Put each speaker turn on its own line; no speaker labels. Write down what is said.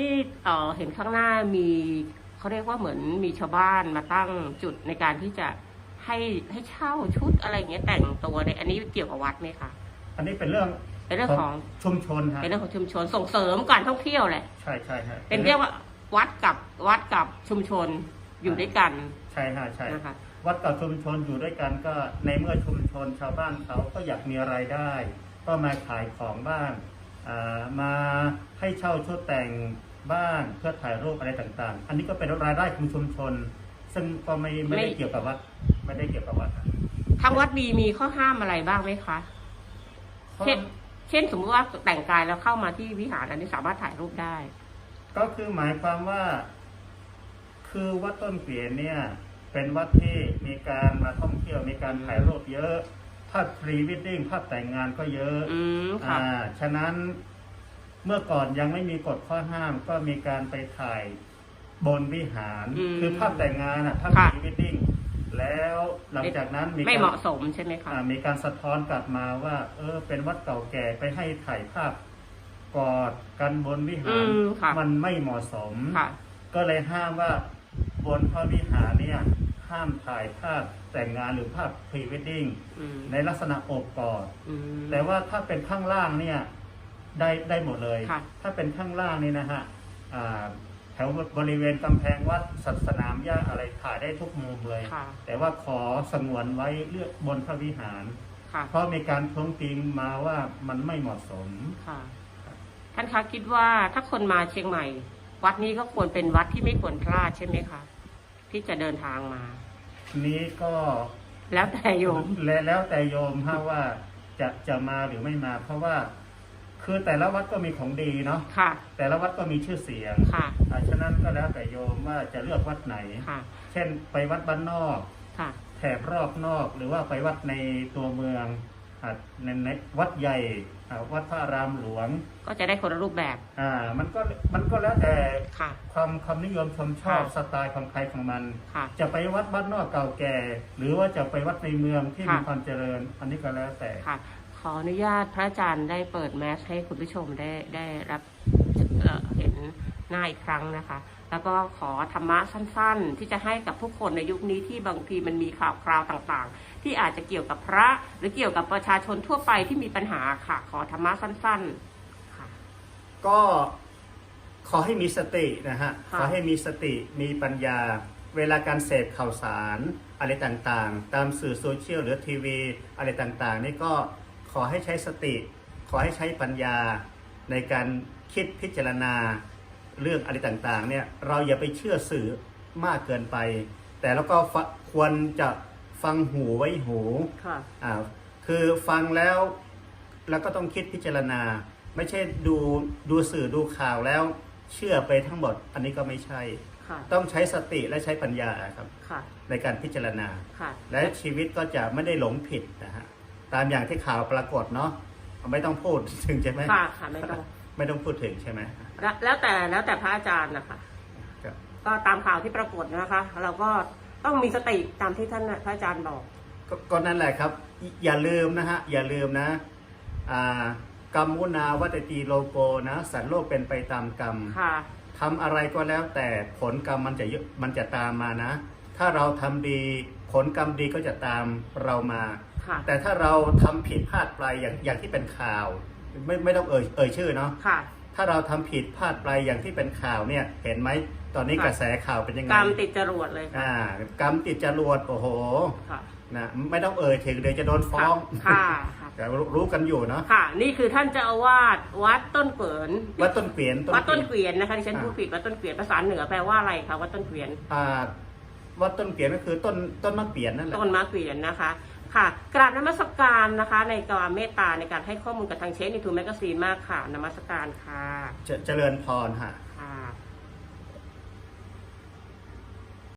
นี่เอ่อเห็นข้างหน้ามีเขาเรียกว่าเหมือนมีชาวบ้านมาตั้งจุดในการที่จะให้ให้เช่าชุดอะไรอย่างเงี้ยแต่งตัวในยอันนี้เกี่ยวกับวัดไหมคะ
อันนี้เป็นเรื่อง
เป็นเรื่องของ
ชุมชนฮะ
เป็นเรื่องของชุมชนส่งเสริมการท่องเที่ยวแหละ
ใช่ใช่ฮะ
เป็นเรียกว่าวัดกับวัดกับชุมชนอยู่ด้วยกัน
ใช่ฮะใช่
นะคะ
วัดกับชุมชนอยู่ด้วยกันก็ในเมื่อชุมชนชาวบ้านเขาก็อยากมีรายได้ ก็มาขายของบ้างอ่า มาให้เช่าชุดแต่งบ้างเพื่อถ่ายรูปอะไรต่างๆ อันนี้ก็เป็นรายได้ของชุมชน ซึ่งก็ไม่ไม่ได้
ไม่
เกี่ยวกับวัดไม่ได้เกี่ยวกับวัดครับ
ทางวัดมีมีข้อห้ามอะไรบ้างไหมคะเช่น เช่นสมมติว่าแต่งกายแล้วเข้ามาที่วิหารอันนี้สามารถถ่ายรูปได้
ก็คือหมายความว่า คือวัดต้นเกวียนเนี่ย เป็นวัดที่มีการมาท่องเที่ยวมีการถ่ายรูปเยอะ ภาพพรีวิดดิ้งภาพแต่งงานก็เยอะ
อืมค่ะ
อ่าฉะนั้นเมื่อก่อนยังไม่มีกฎข้อห้ามก็มีการไปถ่ายบนวิหาร
อืม
คือภาพแต่งงานอะภาพ
ค่ะ
พรีวิดดิ้งแล้วหลังจากนั้นมี
ไม่
การ
เหมาะสมใช่ไหมคะ
อ่ามีการสะท้อนกลับมาว่า เออ เป็นวัดเก่าแก่ไปให้ถ่ายภาพกอดกันบนวิหาร
อืมค่ะ
มันไม่เหมาะสม
ค่ะ
ก็เลยห้ามว่าบนพระวิหารเนี่ย ห้ามถ่ายภาพแต่งงานหรือภาพพรีเวดดิ้ง
อืม
ในลักษณะโอบกอด
อืม
แต่ว่าถ้าเป็นข้างล่างเนี่ยได้ได้หมดเลย
ค่ะ
ถ้าเป็นข้างล่างนี่นะฮะอ่าแถวบริเวณกำแพงวัดสัสนามหญ้าอะไรถ่ายได้ทุกมุมเลย
ค่ะ
แต่ว่าขอสงวนไว้เลือกบนพระวิหาร
ค่ะ
เพราะมีการท้วงติงมาว่ามันไม่เหมาะสม
ค่ะท่านคะคิดว่าถ้าคนมาเชียงใหม่ วัดนี้ก็ควรเป็นวัดที่ไม่ควรพลาดใช่ไหมคะ ที่จะเดินทางมา
นี้ก็
แล้วแต่โยม
และแล้วแต่โยมฮะว่าจะจะมาหรือไม่มา เพราะว่า คือแต่ละวัดก็มีของดีเนาะ
ค่ะ
แต่ละวัดก็มีชื่อเสียง
ค่ะ
อ่าฉะนั้นก็แล้วแต่โยมว่าจะเลือกวัดไหน
ค่ะ
เช่นไปวัดบ้านนอก
ค่ะ
แถบรอบนอกหรือว่าไปวัดในตัวเมืองอ่า ในในวัดใหญ่อ่าวัดพระอารามหลวง
ก็จะได้คนละรูปแบบ
อ่ามันก็มันก็แล้วแต่
ค่ะ
ความความนิยมชมชอบ
ค่ะ
สไตล์ของใครของมัน
ค่ะ
จะไปวัดบ้านนอกเก่าแก่ หรือว่าจะไปวัดในเมืองที่
ค่ะ
มีความเจริญ อันนี้ก็แล้วแต่
ค่ะ ขออนุญาตพระอาจารย์ได้เปิดแมสให้คุณผู้ชมได้ได้รับเอ่อเห็น หน้าอีกครั้งนะคะ แล้วก็ขอธรรมะสั้นๆ ที่จะให้กับผู้คนในยุคนี้ที่บางทีมันมีข่าวคราวต่างๆ ที่อาจจะเกี่ยวกับพระหรือเกี่ยวกับประชาชนทั่วไปที่มีปัญหาค่ะ ขอธรรมะสั้นๆค่ะ
ก็ขอให้มีสตินะฮะ
ค่ะ
ขอให้มีสติมีปัญญา เวลาการเสพข่าวสารอะไรต่างๆ ตามสื่อโซเชียลหรือทีวีอะไรต่างๆ นี่ก็ขอให้ใช้สติ ขอให้ใช้ปัญญาในการคิดพิจารณา เรื่องอะไรต่างๆเนี่ยเราอย่าไปเชื่อสื่อมากเกินไป แต่แล้วก็ฟะควรจะฟังหูไว้หู
ค่ะ
อ่าคือฟังแล้วแล้วก็ต้องคิดพิจารณา ไม่ใช่ดูดูสื่อดูข่าวแล้วเชื่อไปทั้งหมด อันนี้ก็ไม่ใช่
ค่ะ
ต้องใช้สติและใช้ปัญญาครับ
ค่ะ
ในการพิจารณา
ค่ะ
และชีวิตก็จะไม่ได้หลงผิดนะฮะตามอย่างที่ข่าวปรากฏเนาะไม่ต้องพูดถึงใช่ไหม
ค่ะค่ะไม่ต้อง
ไม่ต้องพูดถึงใช่ไหม
แล้วแล้วแต่แล้วแต่พระอาจารย์นะคะ
ครับ
ก็ตามข่าวที่ปรากฏนะคะ เราก็ต้องมีสติตามที่ท่านพระอาจารย์บอก
ก็ก็นั่นแหละครับอย่าลืมนะฮะ อย่าลืมนะอ่ากรรมุนาวัตตีโลโกนะสันโลกเป็นไปตามกรรม
ค่ะ
ทำอะไรก็แล้วแต่ผลกรรมมันจะเยอะมันจะตามมานะ ถ้าเราทำดีผลกรรมดีก็จะตามเรามา
ค่ะ
แต่ถ้าเราทำผิดพลาดไปอย่างอย่างที่เป็นข่าว ไม่ไม่ต้องเอ่ยเอ่ยชื่อเนาะ
ค่ะ
ถ้าเราทำผิดพลาดไปอย่างที่เป็นข่าวเนี่ย เห็นไหมตอนนี้
ค่ะ
กระแสข่าวเป็นยังไง
กรรมติดจรวดเลยค่ะ
อ่ากรรมติดจรวดโอ้โห
ค่ะ
นะไม่ต้องเอ่ยถึงเดี๋ยวจะโดนฟ้อง
ค่ะค่ะ
แต่รู้รู้กันอยู่เนาะ
ค่ะ นี่คือท่านเจ้าอาวาสวัดต้นเกวิน
วัดต้นเกวียน
วัดต้น
เก
เก
วียน
วียนนะคะที่ฉันพูดผิดวัดต้นเกวียนภาษาเหนือแปลว่าอะไรคะวัดต้นเกวียน
อ่าวัดต้นเกวียนก็คือต้นต้นมะเกวียนนั่นแหละ
ต้นมะเกวียนนะคะ ค่ะกราบนมัสการนะคะในความเมตตาในการให้ข้อมูลกับทางเชฟในทูแมกซีนมากค่ะนมัสการค่ะ
เจเจริญพรค่ะ